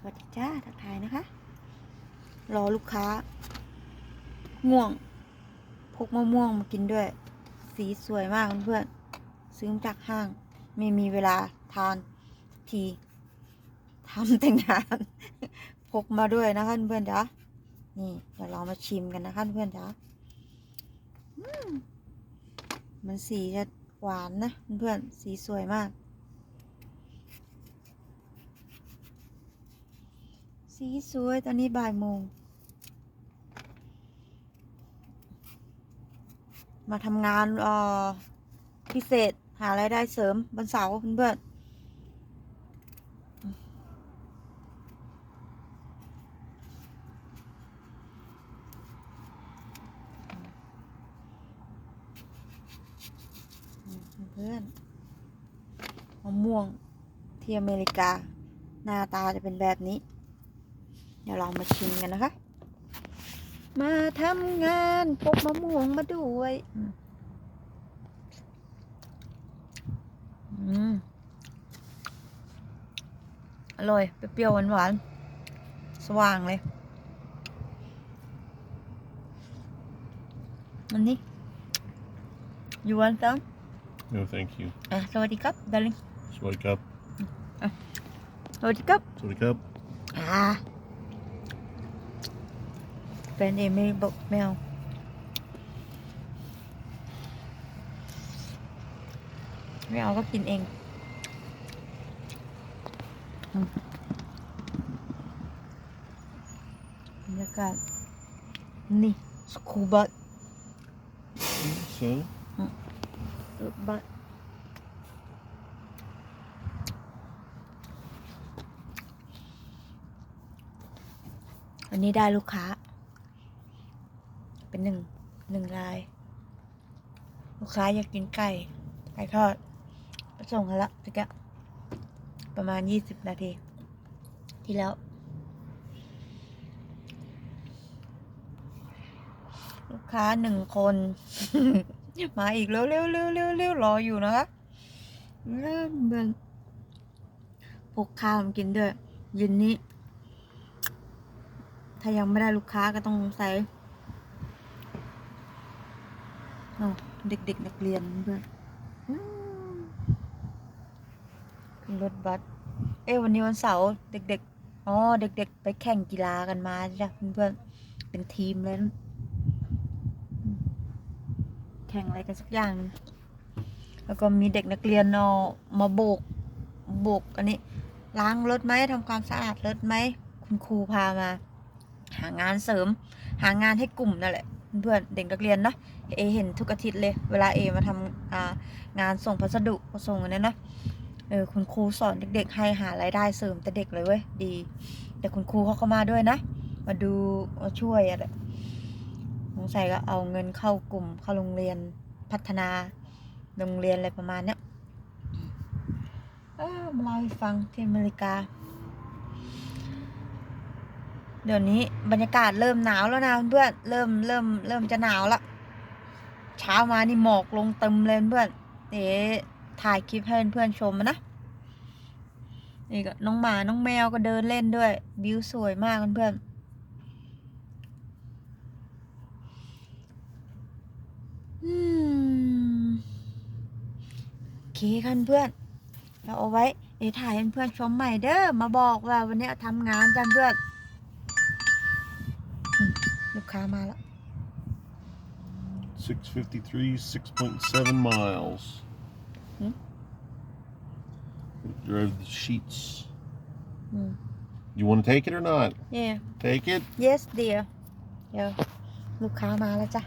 สวัสดีจ้าทักทายนะคะ รอลูกค้า ม่วง พกมะม่วงมากินด้วย สีสวยมากเพื่อนซื้อมาจากห้าง ไม่มีเวลาทานทีทำแต่งงาน พกมาด้วยนะคะเพื่อนจ้านี่เดี๋ยวเรามาชิมกันนะคะเพื่อนจ้ามันสีจะหวานนะเพื่อนสีสวยมาก สีสวยตอนนี้บ่ายโมง มาทำงานออพิเศษหารายได้เสริมวันเสาร์เพื่อนเพื่อนมะม่วงที่อเมริกา หน้าตาจะเป็นแบบนี้ เดี๋ยวเรามาชิมกันนะคะ มาทำงานพกมะม่วงมาด้วยอืมอืมอร่อยเปรี้ยวๆหวานๆสว่างเลยมันนี่ you want some No, thank you. อะสวัสดีครับ darling Swaddy cup. สวัสดีครับ Swaddy cup. อ่า แฟนเอไม่บอกไม่เอาไม่เอาก็กินเองอืมบรรยากาศนี่สกูบัต So, บัตอันนี้ได้ลูกค้า เป็นหนึ่งหนึ่งราย ลูกค้าอยากกินไก่ไก่ทอดก็ส่งให้ละตะกี้ประมาณยี่สิบนาที ที่แล้ว ลูกค้าหนึ่งคน มาอีกเร็วเร็วเร็วเร็วเร็วรออยู่นะคะเริ่มเบิ่งพกข้าวมากินด้วยเย็นนี้ ถ้ายังไม่ได้ลูกค้าก็ต้องใส่ เอาเด็กๆนักเรียนเพื่อนอืมขึ้นรถบัสเอ้ยวันนี้วันเสาร์เด็กๆอ๋อเด็ก ๆ ไปแข่งกีฬากันมาจ้ะเพื่อนๆเป็นทีมเลยนะอืมแข่งอะไรกันสักอย่างหนึ่งแล้วก็มีเด็กนักเรียนเอามาโบกโบกอันนี้ ล้างรถไหมทำความสะอาดรถไหมคุณครูพามา หางานเสริม หางานให้กลุ่มนั่นแหละ เพื่อนเด็กนักเรียนนะเอเห็นทุกอาทิตย์เลย เวลาเอมาทำงานส่งพัสดุส่งอันนี้เนะเออคุณครูสอนเด็กๆให้หารายได้เสริมแต่เด็กเลยเว้ยดี แต่คุณครูเขาก็มาด้วยนะ มาดูมาช่วยอะไรสงสัยก็เอาเงินเข้ากลุ่มเข้าโรงเรียนพัฒนาโรงเรียนอะไรประมาณเนี้ยเออมาเล่าให้ฟังที่อเมริกา เดี๋ยวนี้บรรยากาศเริ่มหนาวแล้วนะเพื่อนเริ่มเริ่มเริ่มจะหนาวละเช้ามานี่หมอกลงเต็มเลยเพื่อนเอ๋ถ่ายคลิปให้เพื่อนชมนะนี่ก็น้องหมาน้องแมวก็เดินเล่นด้วยวิวสวยมากเพื่อนอืมโอเคกันเพื่อน เราเอาไว้เดี๋ยวถ่ายให้เพื่อนชมใหม่เด้อมาบอกว่าวันนี้ทำงานกันเพื่อน ลูกค้ามาแล้ว 653, 6.7 miles. Hmm? Drove the sheets. อืม You want to take it or not? yeah Take it. yes dear เดี๋ยวลูกค้ามาแล้วจ้ะ